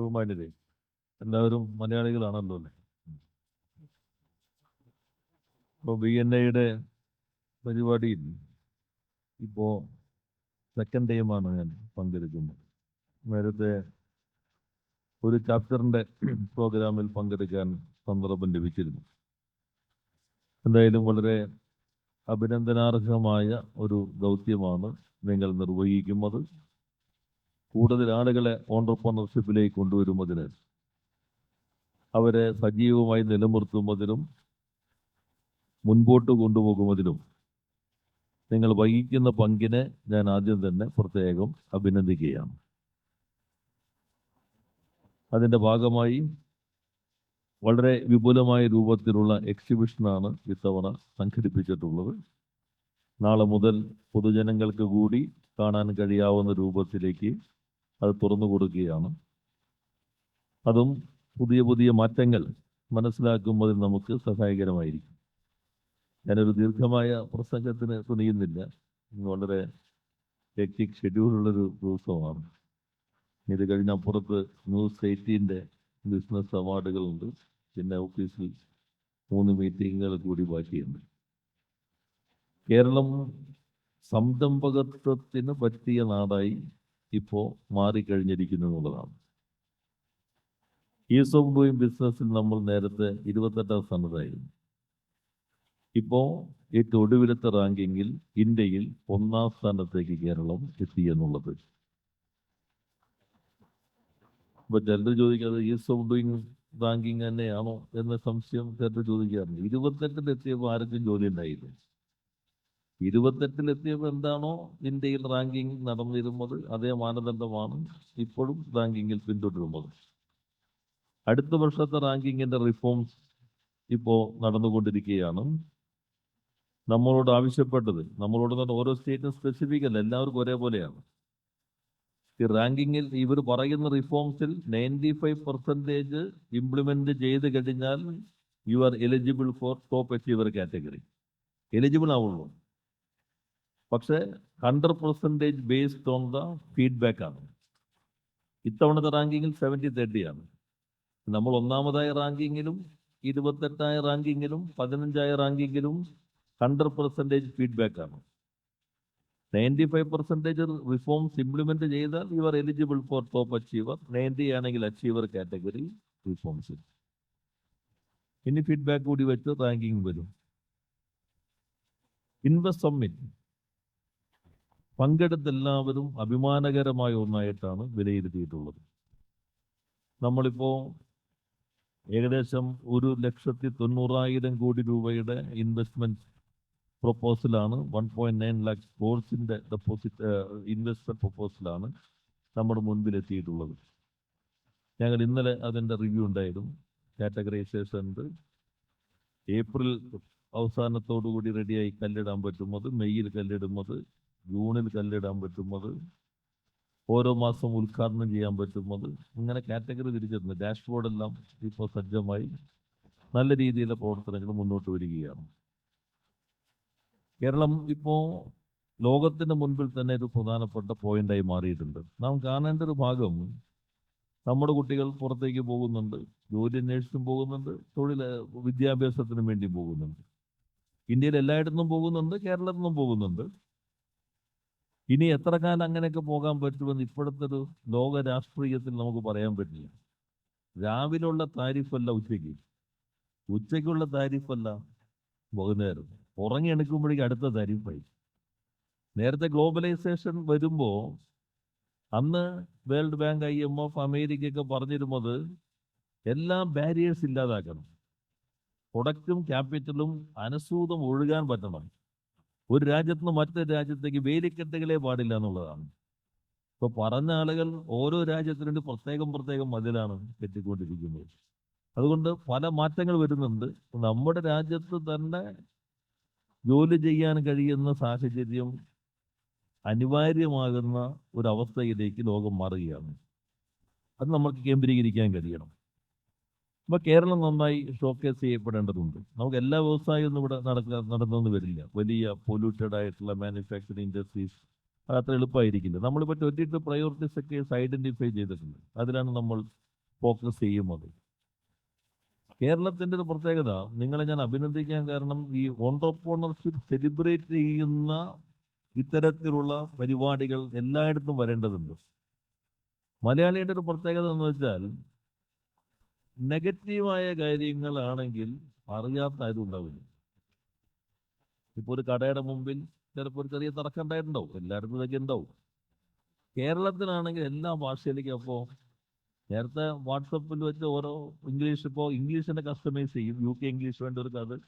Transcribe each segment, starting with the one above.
ബഹുമാന്യരെ എല്ലാവരും മലയാളികളാണല്ലോ അല്ലേ? ഇപ്പോൾ ബി എൻ എയുടെ പരിപാടിയിൽ ഇപ്പോൾ സെക്കൻഡ് ടൈമാണ് ഞാൻ പങ്കെടുക്കുന്നത്. നേരത്തെ ഒരു ചാപ്റ്ററിന്റെ പ്രോഗ്രാമിൽ പങ്കെടുക്കാൻ സന്ദർഭം ലഭിച്ചിരുന്നു. എന്തായാലും വളരെ അഭിനന്ദനാർഹമായ ഒരു ദൗത്യമാണ് നിങ്ങൾ നിർവഹിക്കുന്നത്. കൂടുതൽ ആളുകളെ ഓണ്ടർപ്രണർഷിപ്പിലേക്ക് കൊണ്ടുവരുന്നതിന് അവരെ സജീവമായി നിലനിർത്തുന്നതിനും മുൻപോട്ട് കൊണ്ടുപോകുന്നതിനും നിങ്ങൾ വഹിക്കുന്ന പങ്കിനെ ഞാൻ ആദ്യം തന്നെ പ്രത്യേകം അഭിനന്ദിക്കുകയാണ്. അതിന്റെ ഭാഗമായി വളരെ വിപുലമായ രൂപത്തിലുള്ള എക്സിബിഷനാണ് ഇത്തവണ സംഘടിപ്പിച്ചിട്ടുള്ളത്. നാളെ മുതൽ പൊതുജനങ്ങൾക്ക് കൂടി കാണാൻ കഴിയാവുന്ന രൂപത്തിലേക്ക് അത് തുറന്നു കൊടുക്കുകയാണ്. അതും പുതിയ പുതിയ മാറ്റങ്ങൾ മനസ്സിലാക്കുമ്പോൾ നമുക്ക് സഹായകരമായിരിക്കും. ഞാനൊരു ദീർഘമായ പ്രസംഗത്തിന് തുനിയുന്നില്ല. ഇന്ന് വളരെ ഹെക്റ്റിക് ഷെഡ്യൂളുള്ളൊരു ദിവസമാണ്. ഇത് കഴിഞ്ഞ അപ്പുറത്ത് ന്യൂസ് എയ്റ്റീന്റെ ബിസിനസ് അവാർഡുകളുണ്ട്. പിന്നെ ഓഫീസിൽ മൂന്ന് മീറ്റിങ്ങുകൾ കൂടി ബാക്കിയുണ്ട്. കേരളം സംരംഭകത്വത്തിന് പറ്റിയ നാടായി ഇപ്പോൾ മാറിക്കഴിഞ്ഞിരിക്കുന്നു എന്നുള്ളതാണ്. ഈസ് ഓഫ് ഡൂയിങ് ബിസിനസ്സിൽ നമ്മൾ നേരത്തെ ഇരുപത്തെട്ടാം സ്ഥാനത്തായിരുന്നു. ഇപ്പോൾ ഏറ്റവും ഒടുവിലത്തെ റാങ്കിങ്ങിൽ ഇന്ത്യയിൽ ഒന്നാം സ്ഥാനത്തേക്ക് കേരളം എത്തി എന്നുള്ളത്. ഇപ്പൊ ചിലർ ചോദിക്കാതെ ഈസ് ഓഫ് ഡൂയിങ് റാങ്കിങ് തന്നെയാണോ എന്ന സംശയം ചിലർ ചോദിക്കാറുണ്ട്. ഇരുപത്തെട്ടിൽ എത്തിയപ്പോൾ ആർക്കും ജോലി ഉണ്ടായില്ല. ഇരുപത്തെട്ടിൽ എത്തിയപ്പോൾ എന്താണോ ഇന്ത്യയിൽ റാങ്കിങ് നടന്നിരുന്നത് അതേ മാനദണ്ഡമാണ് ഇപ്പോഴും റാങ്കിങ്ങിൽ പിന്തുടരുന്നത്. അടുത്ത വർഷത്തെ റാങ്കിങ്ങിന്റെ റിഫോംസ് ഇപ്പോൾ നടന്നുകൊണ്ടിരിക്കുകയാണ്. നമ്മളോട് ആവശ്യപ്പെട്ടത് നമ്മളോട് തന്നെ ഓരോ സ്റ്റേറ്റും സ്പെസിഫിക് അല്ല എല്ലാവർക്കും ഒരേപോലെയാണ്. ഈ റാങ്കിങ്ങിൽ ഇവർ പറയുന്ന റിഫോംസിൽ നയന്റി ഫൈവ് പെർസെന്റേജ് ഇംപ്ലിമെന്റ് ചെയ്ത് കഴിഞ്ഞാൽ you are eligible for top achiever category eligible ആവുള്ളൂ. പക്ഷേ hundred percentage based on the feedback ആണ്. ഇത്തവണത്തെ റാങ്കിങ്ങിൽ സെവന്റി തേർട്ടി ആണ്. നമ്മൾ ഒന്നാമതായ റാങ്കിങ്ങിലും ഇരുപത്തെട്ടായ റാങ്കിങ്ങിലും പതിനഞ്ചായ റാങ്കിങ്ങിലും ഹൺഡ്രഡ് പെർസെന്റേജ് ഫീഡ്ബാക്ക് ആണ്. Ninety five percentage reforms implement ചെയ്താൽ you are eligible for top achiever ninety ആണെങ്കിൽ അച്ചീവർ കാറ്റഗറി റിഫോംസ് ഇനി ഫീഡ്ബാക്ക് കൂടി വെച്ച് റാങ്കിങ് വരും. ഇൻവെസ്റ്റ് സമ്മിറ്റ് പങ്കെടുത്ത എല്ലാവരും അഭിമാനകരമായ ഒന്നായിട്ടാണ് വിലയിരുത്തിയിട്ടുള്ളത്. നമ്മളിപ്പോൾ ഏകദേശം ഒരു ലക്ഷത്തി തൊണ്ണൂറായിരം കോടി രൂപയുടെ ഇൻവെസ്റ്റ്മെന്റ് പ്രൊപ്പോസലാണ് വൺ പോയിന്റ് നയൻ ലാക്ക് കോഴ്സിന്റെ ഡെപ്പോസിറ്റ് ഇൻവെസ്റ്റ്മെന്റ് പ്രൊപ്പോസലാണ് നമ്മുടെ മുൻപിൽ എത്തിയിട്ടുള്ളത് ഞങ്ങൾ ഇന്നലെ അതിന്റെ റിവ്യൂ ഉണ്ടായിരുന്നു. കാറ്റഗറൈസേഷൻ ഏപ്രിൽ അവസാനത്തോടുകൂടി റെഡിയായി കല്ലിടാൻ പറ്റുന്നത് മെയ്യിൽ കല്ലിടുന്നത് ജൂണിൽ കല്ലിടാൻ പറ്റുന്നത് ഓരോ മാസം ഉദ്ഘാടനം ചെയ്യാൻ പറ്റുന്നത് ഇങ്ങനെ കാറ്റഗറി തിരിച്ചിരുന്നു ഡാഷ്ബോർഡ് എല്ലാം ഇപ്പോൾ സജ്ജമായി നല്ല രീതിയിലെ പ്രവർത്തനങ്ങൾ മുന്നോട്ട് വരികയാണ്. കേരളം ഇപ്പോൾ ലോകത്തിന് മുൻപിൽ തന്നെ ഒരു പ്രധാനപ്പെട്ട പോയിന്റായി മാറിയിട്ടുണ്ട്. നാം കാണേണ്ട ഒരു ഭാഗം നമ്മുടെ കുട്ടികൾ പുറത്തേക്ക് പോകുന്നുണ്ട് ജോലി അന്വേഷിച്ചും പോകുന്നുണ്ട് തൊഴിൽ വിദ്യാഭ്യാസത്തിനും വേണ്ടി പോകുന്നുണ്ട്. ഇന്ത്യയിൽ എല്ലായിടത്തും പോകുന്നുണ്ട് കേരളത്തിൽ നിന്നും പോകുന്നുണ്ട്. ഇനി എത്ര കാലം അങ്ങനെയൊക്കെ പോകാൻ പറ്റുമെന്ന് ഇപ്പോഴത്തെ ഒരു ലോക രാഷ്ട്രീയത്തിൽ നമുക്ക് പറയാൻ പറ്റില്ല. രാവിലുള്ള താരിഫല്ല ഉച്ചയ്ക്ക്. ഉച്ചയ്ക്കുള്ള താരിഫല്ല വൈകുന്നേരം. ഉറങ്ങി എടുക്കുമ്പോഴേക്കും അടുത്ത താരിഫായി. നേരത്തെ ഗ്ലോബലൈസേഷൻ വരുമ്പോൾ അന്ന് World Bank I M F അമേരിക്കയൊക്കെ പറഞ്ഞിരുന്നത് എല്ലാ ബാരിയേഴ്സ് ഇല്ലാതാക്കണം. പ്രൊഡക്റ്റും ക്യാപിറ്റലും അനുസൂതം ഒഴുകാൻ പറ്റണം. ഒരു രാജ്യത്ത് നിന്ന് മറ്റൊരു രാജ്യത്തേക്ക് വേലിക്കെട്ടുകളെ പാടില്ല എന്നുള്ളതാണ്. ഇപ്പൊ പറഞ്ഞ ആളുകൾ ഓരോ രാജ്യത്തിനും പ്രത്യേകം പ്രത്യേകം മതിലാണ് കെട്ടിക്കൊണ്ടിരിക്കുന്നത് അതുകൊണ്ട് പല മാറ്റങ്ങൾ വരുന്നുണ്ട്. നമ്മുടെ രാജ്യത്ത് തന്നെ ജോലി ചെയ്യാൻ കഴിയുന്ന സാഹചര്യം അനിവാര്യമാകുന്ന ഒരവസ്ഥയിലേക്ക് ലോകം മാറുകയാണ്. അത് നമുക്ക് കേന്ദ്രീകരിക്കാൻ കഴിയണം. അപ്പൊ കേരളം നന്നായി ഷോക്കേസ് ചെയ്യപ്പെടേണ്ടതുണ്ട്. നമുക്ക് എല്ലാ വ്യവസായവും ഇവിടെ നടക്കുക നടന്നെന്ന് വരില്ല. വലിയ പൊല്യൂട്ടഡ് ആയിട്ടുള്ള മാനുഫാക്ചറിങ് ഇൻഡസ്ട്രീസ് അത്ര എളുപ്പമായിരിക്കില്ല നമ്മളിപ്പോൾ twenty two priority sectors identify ചെയ്തിട്ടുണ്ട്. അതിലാണ് നമ്മൾ ഫോക്കസ് ചെയ്യുന്നത്. കേരളത്തിന്റെ ഒരു പ്രത്യേകത നിങ്ങളെ ഞാൻ അഭിനന്ദിക്കാൻ കാരണം ഈ ഓണ്ടർപ്രണർഷിപ്പ് സെലിബ്രേറ്റ് ചെയ്യുന്ന ഇത്തരത്തിലുള്ള പരിപാടികൾ എല്ലായിടത്തും വരേണ്ടതുണ്ട്. മലയാളിയുടെ ഒരു പ്രത്യേകത എന്ന് വെച്ചാൽ നെഗറ്റീവായ കാര്യങ്ങളാണെങ്കിൽ അറിയാത്ത ആരും ഉണ്ടാവില്ല ഇപ്പോൾ ഒരു കടയുടെ മുമ്പിൽ ചിലപ്പോൾ ഒരു ചെറിയ തർക്കം ഉണ്ടായിട്ടുണ്ടാവും. എല്ലായിടത്തും ഇതൊക്കെ ഉണ്ടാവും. കേരളത്തിലാണെങ്കിൽ എല്ലാ ഭാഷയിലേക്കും അപ്പോൾ നേരത്തെ വാട്സപ്പിൽ വെച്ച് ഓരോ ഇംഗ്ലീഷ് ഇപ്പോൾ ഇംഗ്ലീഷിനെ കസ്റ്റമൈസ് ചെയ്യും. യു കെ ഇംഗ്ലീഷ് വേണ്ട ഒരു കഥ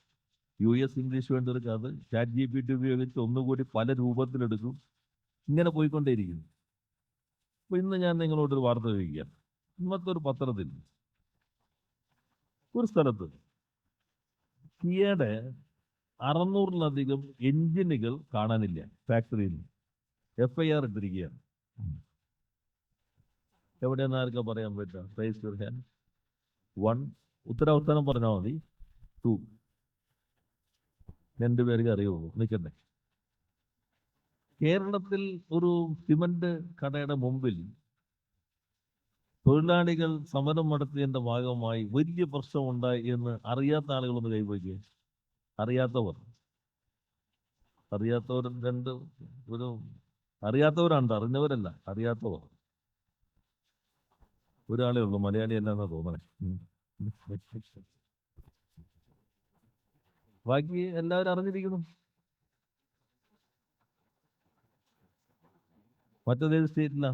യു എസ് ഇംഗ്ലീഷ് വേണ്ട ഒരു കഥ ചാറ്റ് ജി പി ടി ഉപയോഗിച്ച് ഒന്നുകൂടി പല രൂപത്തിലെടുക്കും. ഇങ്ങനെ പോയിക്കൊണ്ടേയിരിക്കുന്നു. അപ്പോൾ ഇന്ന് ഞാൻ നിങ്ങളോടൊരു വാർത്ത ചോദിക്കാം ഇന്നത്തെ ഒരു പത്രത്തിൽ ഒരു സ്ഥലത്ത്. കിയയുടെ അറുന്നൂറിലധികം എഞ്ചിനുകൾ കാണാനില്ല ഫാക്ടറിയിൽ. എഫ് ഐ ആർ ഇട്ടിരിക്കുകയാണ്. എവിടെയെന്ന് ആർക്കാ പറയാൻ പറ്റുക വൺ ഉത്തരാവസ്ഥാനം പറഞ്ഞാൽ മതി. ടു രണ്ടു പേർക്ക് അറിയുള്ളൂ നിൽക്കട്ടെ. കേരളത്തിൽ ഒരു സിമന്റ് കടയുടെ മുമ്പിൽ തൊഴിലാളികൾ സമരം നടത്തിയതിന്റെ ഭാഗമായി വലിയ പ്രശ്നമുണ്ടായി എന്ന് അറിയാത്ത ആളുകളൊന്ന് കൈവയ്ക്കുക അറിയാത്തവർ. അറിയാത്തവർ രണ്ട് ഒരു അറിയാത്തവരാണ് അറിഞ്ഞവരല്ല അറിയാത്തവർ. ഒരാളേ ഉള്ളൂ മലയാളി അല്ലെന്നാ തോന്നണേ. ബാക്കി എല്ലാവരും അറിഞ്ഞിരിക്കുന്നു. മറ്റേത് സ്റ്റേറ്റിലാ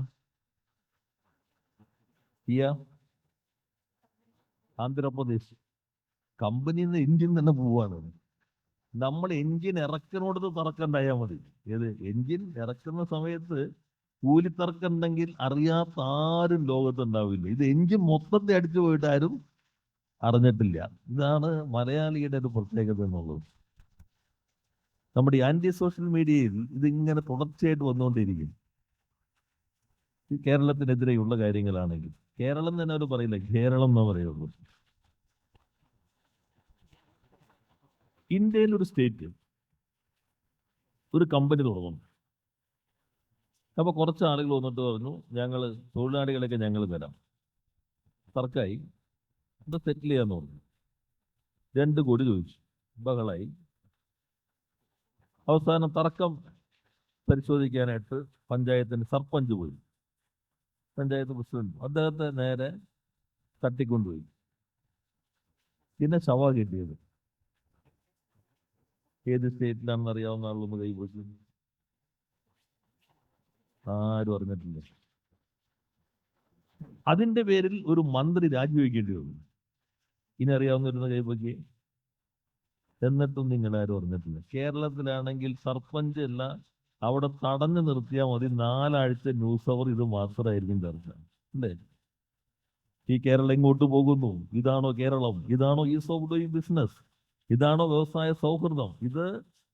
കിയ ആന്ധ്രാപ്രദേശ്. കമ്പനിയിൽ നിന്ന് എഞ്ചിൻ തന്നെ പോവാണ്. നമ്മൾ എഞ്ചിൻ ഇറക്കണോട് തറക്കണ്ടായാൽ മതി. ഏത്? എഞ്ചിൻ ഇറക്കുന്ന സമയത്ത് കൂലിത്തർക്കം ഉണ്ടെങ്കിൽ അറിയാത്ത ആരും ലോകത്തുണ്ടാവില്ല ഇത് എഞ്ചിൻ മൊത്തത്തെ അടിച്ചു പോയിട്ട് ആരും അറിഞ്ഞിട്ടില്ല. ഇതാണ് മലയാളിയുടെ ഒരു പ്രത്യേകത എന്നുള്ളത്. നമ്മുടെ ആന്റി സോഷ്യൽ മീഡിയയിൽ ഇതിങ്ങനെ തുടർച്ചയായിട്ട് വന്നുകൊണ്ടിരിക്കും. കേരളത്തിനെതിരെയുള്ള കാര്യങ്ങളാണെങ്കിൽ. കേരളം തന്നെ അവർ പറയില്ല. കേരളം എന്നാ പറയുള്ളൂ. ഇന്ത്യയിൽ ഒരു സ്റ്റേറ്റ് ഒരു കമ്പനി തുടങ്ങുന്നു. അപ്പോൾ കുറച്ച് ആളുകൾ വന്നിട്ട് പറഞ്ഞു ഞങ്ങൾ തൊഴിലാളികളൊക്കെ ഞങ്ങൾ തരാം. തർക്കായി അത് സെറ്റിൽ ചെയ്യാന്ന് പറഞ്ഞു. രണ്ട് കോടി ചോദിച്ചു. ബഹളായി. അവസാനം തർക്കം പരിശോധിക്കാനായിട്ട് പഞ്ചായത്തിന് സർപ്പഞ്ച് പോയി. പഞ്ചായത്ത് പ്രസിഡന്റ് അദ്ദേഹത്തെ നേരെ തട്ടിക്കൊണ്ടുപോയി. പിന്നെ ശവ കിട്ടിയത്. ഏത് സ്റ്റേറ്റിലാണെന്ന് അറിയാവുന്ന ആളൊന്ന് കൈപോയി ആരും അറിഞ്ഞിട്ടില്ല. അതിന്റെ പേരിൽ ഒരു മന്ത്രി രാജിവെക്കേണ്ടി വന്നു. ഇനി അറിയാവുന്നവരുന്ന കൈപോക്കി എന്നിട്ടും നിങ്ങൾ ആരും അറിഞ്ഞിട്ടില്ല. കേരളത്തിലാണെങ്കിൽ സർപ്പഞ്ച് അല്ല അവിടെ തടഞ്ഞു നിർത്തിയാൽ മതി. നാലാഴ്ച ന്യൂസ് അവർ ഇത് മാത്രമായിരിക്കും ചർച്ച. അല്ലേ? ഈ കേരളം ഇങ്ങോട്ട് പോകുന്നു? ഇതാണോ കേരളം? ഇതാണോ ഈസ് ഓഫ് ഡൂയിങ് ബിസിനസ് ഇതാണോ വ്യവസായ സൗഹൃദം? ഇത്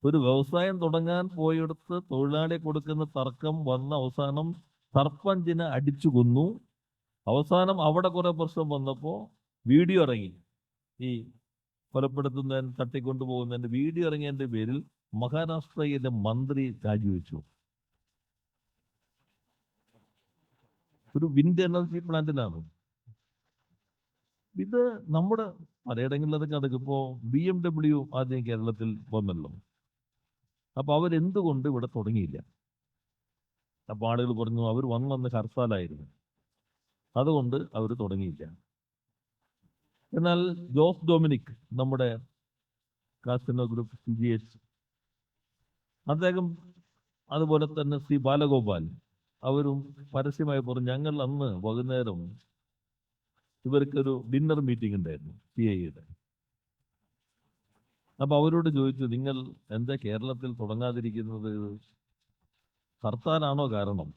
ഒരു വ്യവസായം തുടങ്ങാൻ പോയെടുത്ത് തൊഴിലാളി കൊടുക്കുന്ന തർക്കം വന്ന അവസാനം സർപ്പഞ്ചിനെ അടിച്ചു കൊന്നു. അവസാനം അവിടെ കുറെ പ്രശ്നം വന്നപ്പോൾ വീഡിയോ ഇറങ്ങി. ഈ കൊലപ്പെടുത്തുന്നതിന് തട്ടിക്കൊണ്ടുപോകുന്നതിന്റെ വീഡിയോ ഇറങ്ങിയതിന്റെ പേരിൽ മഹാരാഷ്ട്രയിലെ മന്ത്രി രാജിവെച്ചു. ഒരു വിൻഡ് എനർജി പ്ലാന്റിലാണ് ഇത് നമ്മുടെ പലയിടങ്ങളിൽ അതൊക്കെ ഇപ്പോ ബി എം ഡബ്ല്യു ആദ്യം കേരളത്തിൽ വന്നല്ലോ. അപ്പൊ അവരെന്തുകൊണ്ട് ഇവിടെ തുടങ്ങിയില്ല? അപ്പൊ ആളുകൾ പറഞ്ഞു അവർ വന്നന്ന് ഹർത്താലായിരുന്നു. അതുകൊണ്ട് അവർ തുടങ്ങിയില്ല. എന്നാൽ ജോസ് ഡൊമിനിക് നമ്മുടെ casino group C G H അദ്ദേഹം അതുപോലെ തന്നെ സി ബാലഗോപാൽ അവരും പരസ്യമായി പറഞ്ഞു ഞങ്ങൾ അന്ന് വൈകുന്നേരം ഇവർക്കൊരു ഡിന്നർ മീറ്റിംഗ് ഉണ്ടായിരുന്നു സി ഐയുടെ അപ്പൊ അവരോട് ചോദിച്ചു നിങ്ങൾ എന്താ കേരളത്തിൽ തുടങ്ങാതിരിക്കുന്നത്? ഹർത്താലാണോ കാരണം?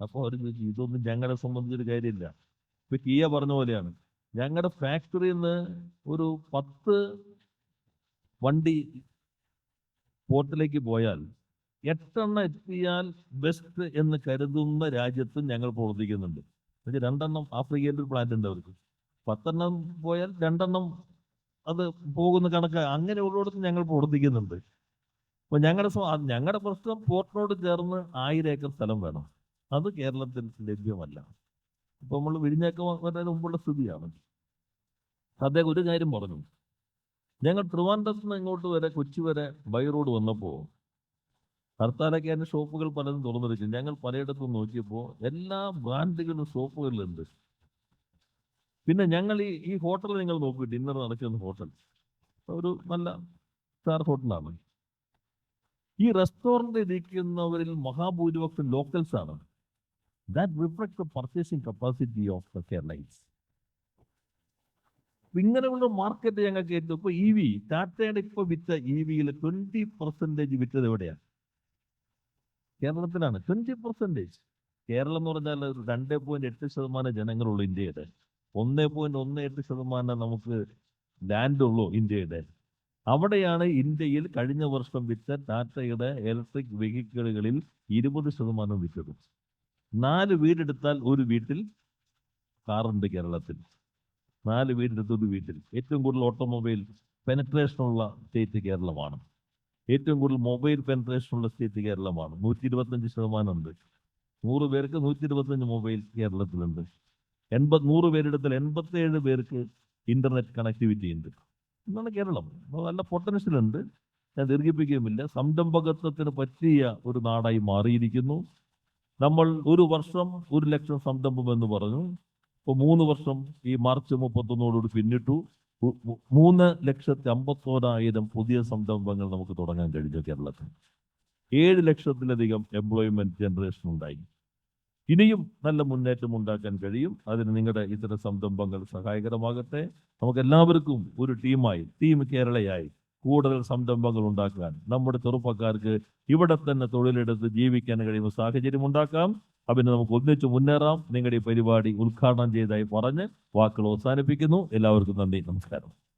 അപ്പോൾ അവർ ചോദിച്ചു ഇതൊന്നും ഞങ്ങളെ സംബന്ധിച്ചൊരു കാര്യമില്ല. ഇപ്പൊ കിയ പറഞ്ഞ പോലെയാണ് ഞങ്ങളുടെ ഫാക്ടറിന്ന് ഒരു പത്ത് വണ്ടി പോർട്ടിലേക്ക് പോയാൽ എട്ടെണ്ണം എത്തിയാൽ ബെസ്റ്റ് എന്ന് കരുതുന്ന രാജ്യത്തും ഞങ്ങൾ പ്രവർത്തിക്കുന്നുണ്ട്. എന്നുവെച്ചാൽ രണ്ടെണ്ണം ആഫ്രിക്കയിൽ ഒരു പ്ലാന്റ് ഉണ്ട് അവർക്ക്. പത്തെണ്ണം പോയാൽ രണ്ടെണ്ണം അത് പോകുന്ന കണക്ക് അങ്ങനെ ഉള്ളിടത്ത് ഞങ്ങൾ പ്രവർത്തിക്കുന്നുണ്ട്. അപ്പൊ ഞങ്ങളുടെ ഞങ്ങളുടെ പ്രശ്നം പോർട്ടിനോട് ചേർന്ന് ആയിരം ഏക്കർ സ്ഥലം വേണം. അത് കേരളത്തിൽ ലഭ്യമല്ല. ഇപ്പൊ നമ്മൾ വിഴിഞ്ഞൊക്കെ വരുന്നതിന് മുമ്പുള്ള സ്ഥിതിയാണ്. അദ്ദേഹം ഒരു കാര്യം പറഞ്ഞു. ഞങ്ങൾ ട്രിവാൻഡ്രത്ത് നിന്ന് ഇങ്ങോട്ട് വരെ കൊച്ചി വരെ ബൈ റോഡ് വന്നപ്പോൾ ഹർത്താലൊക്കെ അതിന്റെ ഷോപ്പുകൾ പലതും തുറന്നിരിക്കും ഞങ്ങൾ പലയിടത്തും നോക്കിയപ്പോൾ എല്ലാ ബ്രാൻഡുകളും ഷോപ്പുകളിലുണ്ട് പിന്നെ ഞങ്ങൾ ഈ ഈ ഹോട്ടൽ നിങ്ങൾ നോക്കി ഡിന്നർ നടക്കുന്ന ഹോട്ടൽ ഒരു നല്ല സ്റ്റാർ ഹോട്ടലാണ് ഈ റെസ്റ്റോറന്റ് ഇരിക്കുന്നവരിൽ മഹാഭൂരിപക്ഷം ലോക്കൽസ് ആണ്. That reflect the purchasing capacity of the Keralites ഇങ്ങനെയുള്ള മാർക്കറ്റ് ഞങ്ങൾക്ക് ഏറ്റവും ഇപ്പൊ ഇ വി ടാറ്റയുടെ ഇപ്പൊ വിറ്റ ഇ വിയിൽ ട്വന്റി പെർസെന്റേജ് വിറ്റത് എവിടെയാണ് കേരളത്തിലാണ്. ട്വന്റി പെർസെന്റേജ് കേരളം എന്ന് പറഞ്ഞാൽ രണ്ട് പോയിന്റ് എട്ട് ശതമാനം ജനങ്ങളുള്ളൂ ഇന്ത്യയുടെ. ഒന്ന് പോയിന്റ് ഒന്ന് എട്ട് ശതമാനം നമുക്ക് ലാൻഡ് ഉള്ളൂ ഇന്ത്യയുടെ. അവിടെയാണ് ഇന്ത്യയിൽ കഴിഞ്ഞ വർഷം വിറ്റ ടാറ്റയുടെ ഇലക്ട്രിക് വെഹിക്കിളുകളിൽ ഇരുപത് ശതമാനം വിറ്റത്. നാല് വീടെടുത്താൽ ഒരു വീട്ടിൽ കാറുണ്ട് കേരളത്തിൽ. നാല് വീടിന്റെ ഒരു വീട്ടിൽ ഏറ്റവും കൂടുതൽ ഓട്ടോമൊബൈൽ പെനട്രേഷനുള്ള സ്റ്റേറ്റ് കേരളമാണ്. ഏറ്റവും കൂടുതൽ മൊബൈൽ പെനട്രേഷനുള്ള സ്റ്റേറ്റ് കേരളമാണ്. നൂറ്റി ഇരുപത്തഞ്ച് ശതമാനം ഉണ്ട് നൂറ് പേർക്ക് നൂറ്റി ഇരുപത്തഞ്ച് മൊബൈൽ കേരളത്തിലുണ്ട്. എൺപത് നൂറ് പേരെടുത്താൽ എൺപത്തേഴ് പേർക്ക് ഇന്റർനെറ്റ് കണക്ടിവിറ്റി ഉണ്ട്. എന്നാണ് കേരളം. നല്ല പൊട്ടൻഷ്യൽ ഉണ്ട്. ഞാൻ ദീർഘിപ്പിക്കുകയുമില്ല. സംരംഭകത്വത്തിന് പറ്റിയ ഒരു നാടായി മാറിയിരിക്കുന്നു. നമ്മൾ ഒരു വർഷം ഒരു ലക്ഷം സംരംഭം എന്ന് പറഞ്ഞു. ഇപ്പോൾ മൂന്ന് വർഷം ഈ മാർച്ച് മുപ്പത്തൊന്നോടുകൂടി പിന്നിട്ടു. മൂന്ന് ലക്ഷത്തി അമ്പത്തോരായിരം പുതിയ സംരംഭങ്ങൾ നമുക്ക് തുടങ്ങാൻ കഴിഞ്ഞു കേരളത്തിൽ. ഏഴ് ലക്ഷത്തിലധികം എംപ്ലോയ്മെന്റ് ജനറേഷൻ ഉണ്ടായി. ഇനിയും നല്ല മുന്നേറ്റം ഉണ്ടാക്കാൻ കഴിയും. അതിന് നിങ്ങളുടെ ഇത്തരം സംരംഭങ്ങൾ സഹായകരമാകട്ടെ. നമുക്ക് എല്ലാവർക്കും ഒരു ടീമായി ടീം കേരളയായി കൂടുതൽ സംരംഭങ്ങൾ ഉണ്ടാക്കാൻ നമ്മുടെ ചെറുപ്പക്കാർക്ക് ഇവിടെ തന്നെ തൊഴിലെടുത്ത് ജീവിക്കാൻ കഴിയുന്ന സാഹചര്യം ഉണ്ടാക്കാം. അതിന് നമുക്ക് ഒന്നിച്ച് മുന്നേറാം. നിങ്ങളുടെ ഈ പരിപാടി ഉദ്ഘാടനം ചെയ്തതായി പറഞ്ഞ് വാക്കുകൾ അവസാനിപ്പിക്കുന്നു. എല്ലാവർക്കും നന്ദി. നമസ്കാരം.